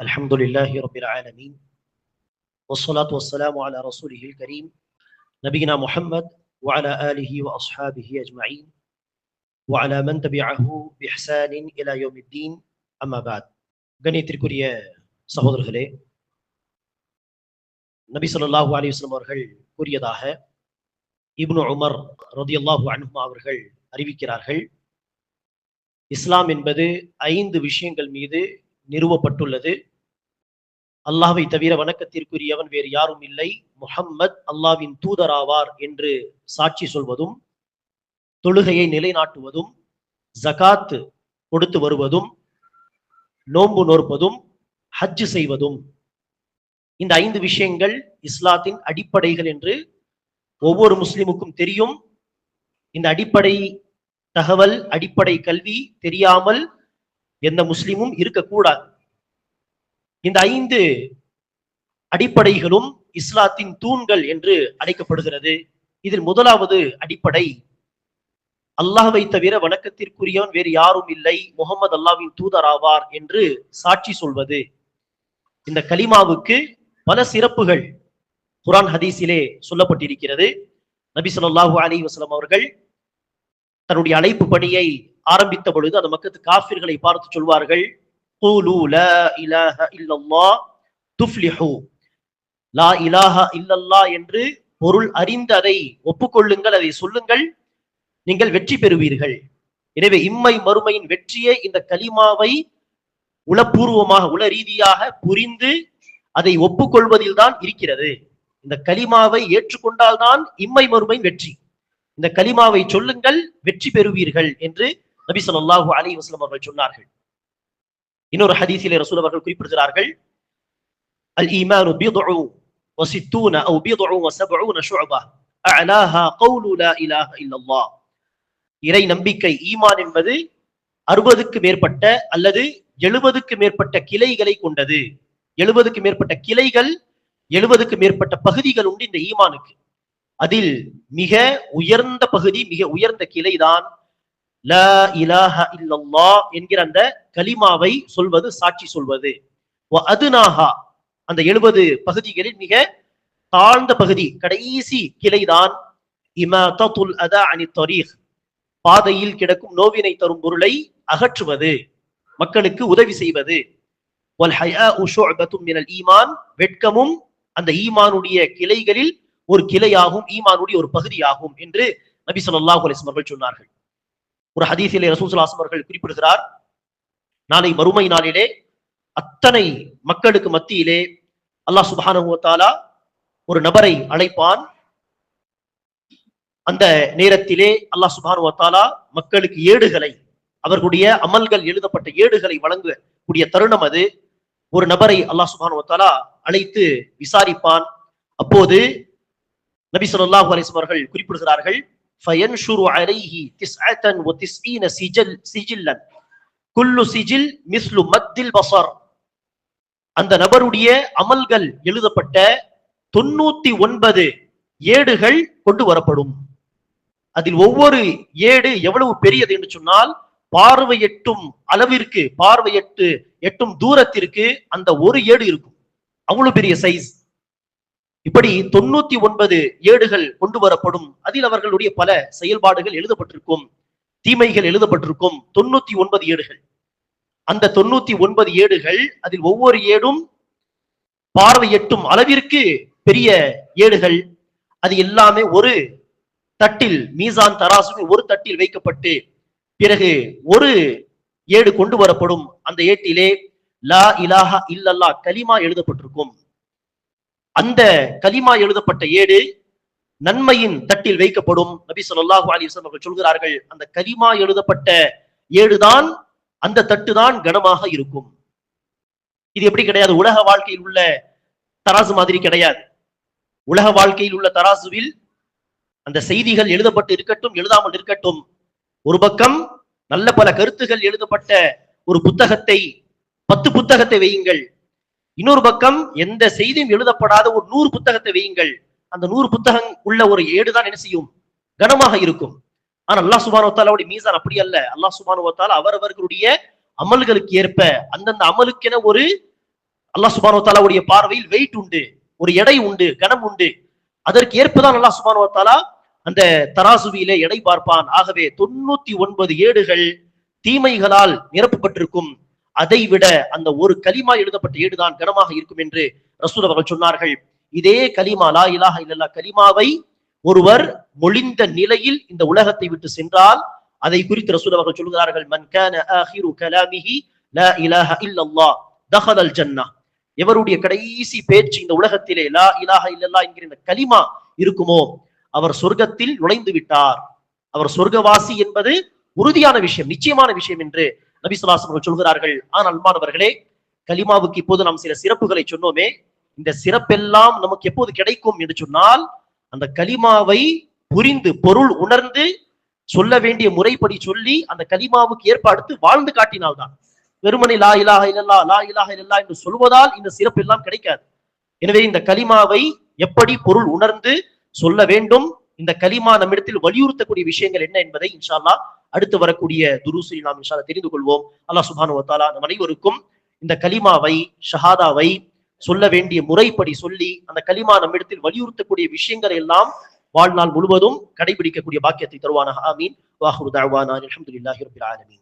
الحمد لله رب العالمين والصلاة والسلام على رسوله الكريم نبينا محمد وعلى آله وأصحابه أجمعين وعلى من تبعه بإحسان إلى يوم الدين أما بعد கணித்திற்குரிய சகோதரர்களே நபி ஸல்லல்லாஹு அலைஹி வஸல்லம் அவர்கள் கூறியதாக இப்னு உமர் ரதியல்லாஹு அன்ஹுமா அவர்கள் அறிவிக்கிறார்கள் இஸ்லாம் என்பது ஐந்து விஷயங்கள் மீது நிறுவப்பட்டுள்ளது அல்லாஹை தவிர வணக்கத்திற்குரியவன் வேறு யாரும் இல்லை. முஹம்மத் அல்லாவின் தூதராவார் என்று சாட்சி சொல்வதும் தொழுகையை நிலைநாட்டுவதும் ஜகாத் கொடுத்து வருவதும் நோன்பு நோற்பதும் ஹஜ்ஜு செய்வதும். இந்த ஐந்து விஷயங்கள் இஸ்லாத்தின் அடிப்படைகள் என்று ஒவ்வொரு முஸ்லிமுக்கும் தெரியும். இந்த அடிப்படை தகவல் அடிப்படை கல்வி தெரியாமல் எந்த முஸ்லிமும் இருக்கக்கூடாது. இந்த ஐந்து அடிப்படைகளும் இஸ்லாத்தின் தூண்கள் என்று அழைக்கப்படுகிறது. இதில் முதலாவது அடிப்படை அல்லாஹை தவிர வணக்கத்திற்குரியவன் வேறு யாரும் இல்லை. முகமது அல்லாவின் தூதராவார் என்று சாட்சி சொல்வது. இந்த கலிமாவுக்கு பல சிறப்புகள் குரான் ஹதீஸிலே சொல்லப்பட்டிருக்கிறது. நபி சொல்லாஹு அலி வஸல்லம் அவர்கள் தன்னுடைய அழைப்பு பணியை ஆரம்பித்த பொழுது அந்த மக்கத்து காஃபிர்களை பார்த்து சொல்வார்கள். கூலு லா இலாஹ இல்லல்லாஹ் துஃப்லிஹு லா இலாஹ இல்லல்லா என்று பொருள் அறிந்து அதை ஒப்புக்கொள்ளுங்கள் அதை சொல்லுங்கள் நீங்கள் வெற்றி பெறுவீர்கள். எனவே இம்மை மறுமையின் வெற்றியை இந்த கலிமாவை உளப்பூர்வமாக உள ரீதியாக புரிந்து அதை ஒப்புக்கொள்வதில் தான் இருக்கிறது. இந்த கலிமாவை ஏற்றுக்கொண்டால்தான் இம்மை மறுமையின் வெற்றி. இந்த கலிமாவை சொல்லுங்கள் வெற்றி பெறுவீர்கள் என்று நபி சொல்லாஹு அலி வஸ்லம் அவர்கள் சொன்னார்கள். இன்னொரு ஹதீஸிலே ரசூல் அவர்கள் குறிப்பிடுகிறார்கள் அல் ஈமானு பிதுஉ வசித்தூன அவு பிதுஉ வசபூன ஷுஅபா. அலாஹா கவுலு லா இலாஹ இல்லல்லாஹ். இறை நம்பிக்கை ஈமான் என்பது அறுபதுக்கு மேற்பட்ட அல்லது எழுபதுக்கு மேற்பட்ட கிளைகளை கொண்டது. எழுபதுக்கு மேற்பட்ட கிளைகள் எழுபதுக்கு மேற்பட்ட பகுதிகள் உண்டு இந்த ஈமானுக்கு. அதில் மிக உயர்ந்த பகுதி மிக உயர்ந்த கிளைதான் ல இலாஹ இல்லல்லா என்கிற அந்த கலிமாவை சொல்வது சாட்சி சொல்வது. அதுனாகா அந்த எழுபது பகுதிகளில் மிக தாழ்ந்த பகுதி கடைசி கிளைதான். இமாதத்துல் அதா அனி தரீக் பாதையில் கிடக்கும் நோவினை தரும் பொருளை அகற்றுவது மக்களுக்கு உதவி செய்வது. ஈமான் வெட்கமும் அந்த ஈமானுடைய கிளைகளில் ஒரு கிளையாகும் ஈமானுடைய ஒரு பகுதியாகும் என்று நபி சொல்லாஹு அலிஸ்மர்கள் சொன்னார்கள். ஒரு ஹதீசிலே ரசூசுல்லாஸ் அவர்கள் குறிப்பிடுகிறார் நாளை மறுமை நாளிலே அத்தனை மக்களுக்கு மத்தியிலே அல்லாஹ் சுபானுவத்தாலா ஒரு நபரை அழைப்பான். அந்த நேரத்திலே அல்லாஹ் சுபானுவத்தாலா மக்களுக்கு ஏடுகளை அவர்களுடைய அமல்கள் எழுதப்பட்ட ஏடுகளை வழங்கக்கூடிய தருணம் அது. ஒரு நபரை அல்லாஹ் சுபானுவத்தாலா அழைத்து விசாரிப்பான். அப்போது நபி சொல்லாஹு அலிஸ்வர்கள் குறிப்பிடுகிறார்கள் ஃபயன்ஷுரு அலைஹி திஸ்அத்தன் வ திஸ்ஈன சிஜல் சிஜில்லன் குல்லு சிஜில் மிஸ்லு மத்தில் அந்த நபருடைய அமல்கள் எழுதப்பட்ட தொண்ணூத்தி ஒன்பது ஏடுகள் கொண்டு வரப்படும். அதில் ஒவ்வொரு ஏடு எவ்வளவு பெரியது என்று சொன்னால் பார்வை எட்டும் அளவிற்கு பார்வை எட்டு எட்டும் தூரத்திற்கு அந்த ஒரு ஏடு இருக்கும். அவ்வளவு பெரிய சைஸ் இப்படி தொண்ணூத்தி ஒன்பது ஏடுகள் கொண்டு வரப்படும் அதில் அவர்களுடைய பல செயல்பாடுகள் எழுதப்பட்டிருக்கும் தீமைகள் எழுதப்பட்டிருக்கும் தொண்ணூத்தி ஒன்பது ஏடுகள். அந்த தொண்ணூத்தி ஒன்பது ஏடுகள் அதில் ஒவ்வொரு ஏடும் பார்வை எட்டும் அளவிற்கு பெரிய ஏடுகள். அது எல்லாமே ஒரு தட்டில் மீசான் தராசு ஒரு தட்டில் வைக்கப்பட்டு பிறகு ஒரு ஏடு கொண்டு வரப்படும். அந்த ஏட்டிலே லா இலாஹா இல்லல்லா கலிமா எழுதப்பட்டிருக்கும். அந்த கலிமா எழுதப்பட்ட ஏடு நன்மையின் தட்டில் வைக்கப்படும். நபி சொல்லாஹு அலிஸ்லாம் அவர்கள் சொல்கிறார்கள் அந்த கலிமா எழுதப்பட்ட ஏடுதான் அந்த தட்டு தான் கனமாக இருக்கும். இது எப்படி கிடையாது? உலக வாழ்க்கையில் உள்ள தராசு மாதிரி கிடையாது. உலக வாழ்க்கையில் உள்ள தராசுவில் அந்த செய்திகள் எழுதப்பட்டு இருக்கட்டும் எழுதாமல் இருக்கட்டும் ஒரு பக்கம் நல்ல பல கருத்துகள் எழுதப்பட்ட ஒரு புத்தகத்தை பத்து புத்தகத்தை வையுங்கள். இன்னொரு பக்கம் எந்த செய்தியும் எழுதப்படாத ஒரு நூறு புத்தகத்தை வையுங்கள். அந்த நூறு புத்தகம் உள்ள ஒரு ஏடுதான் என்ன செய்யும்? கனமாக இருக்கும். ஆனா அல்லாஹ் சுபானுவத்தாலாவுடைய மீசான் அப்படி அல்ல. அல்லாஹ் சுபானுவத்தால் அவரவர்களுடைய அமல்களுக்கு ஏற்ப அந்தந்த அமலுக்கென ஒரு அல்லாஹ் சுபானுவத்தாலாவுடைய பார்வையில் வெயிட் உண்டு ஒரு எடை உண்டு கனம் உண்டு. அதற்கு ஏற்பதான் அல்லாஹ் சுபானுவத்தாலா அந்த தராசுவியிலே எடை பார்ப்பான். ஆகவே தொண்ணூத்தி ஒன்பது ஏடுகள் தீமைகளால் நிரப்பப்பட்டிருக்கும். அதை விட அந்த ஒரு கலிமா எழுதப்பட்ட ஏடுதான் கனமாக இருக்கும் என்று ரசூல் அவர்கள் சொன்னார்கள். இதே கலிமா லா இலாஹ இல்லல்லா கலிமாவை ஒருவர் மொழிந்த நிலையில் இந்த உலகத்தை விட்டு சென்றால் அதை குறித்து ரசூல் அவர்கள் சொல்கிறார்கள் மன் கான ஆஹிரு கலாமிஹி லா இலாஹ இல்லல்லாஹ் தஹலல் ஜன்னா. எவருடைய கடைசி பேச்சு இந்த உலகத்திலே லா இலாஹ இல்லல்லா என்கிற இந்த கலிமா இருக்குமோ? அவர் சொர்க்கத்தில் நுழைந்து விட்டார். அவர் சொர்க்கவாசி என்பது உறுதியான விஷயம் நிச்சயமான விஷயம் என்று நபி அவர்கள் சொல்கிறார்கள் ஆனால் அன்பானவர்களே கலிமாவுக்கு இப்போது நாம் சில சிறப்புகளை சொன்னோமே இந்த சிறப்பெல்லாம் நமக்கு எப்போது கிடைக்கும்? என்று சொன்னால் அந்த கலிமாவை புரிந்து பொருள் உணர்ந்து சொல்ல வேண்டிய முறைப்படி சொல்லி அந்த கலிமாவுக்கு ஏற்பாடு வாழ்ந்து காட்டினால்தான். வெறுமனை லா இலாக இல்லல்லா லா இலாக இல்லல்லா என்று சொல்வதால் இந்த சிறப்பு எல்லாம் கிடைக்காது. எனவே இந்த கலிமாவை எப்படி பொருள் உணர்ந்து சொல்ல வேண்டும்? இந்த கலிமா நம்மிடத்தில் வலியுறுத்தக்கூடிய விஷயங்கள் என்ன என்பதை இன்ஷால்லா அடுத்து வரக்கூடிய துருசில் நாம் இன்ஷால தெரிந்து கொள்வோம். அல்லாஹ் சுபானு வத்தாலா நம் அனைவருக்கும் இந்த கலிமாவை ஷஹாதாவை சொல்ல வேண்டிய முறைப்படி சொல்லி அந்த கலிமா நம்மிடத்தில் வலியுறுத்தக்கூடிய விஷயங்களை எல்லாம் வாழ்நாள் முழுவதும் கடைபிடிக்கக்கூடிய பாக்கியத்தை தருவானா ஆமீன். வாஹுரு தாழ்வானா அலமதுல்லாஹி ரபில் ஆலமீன்.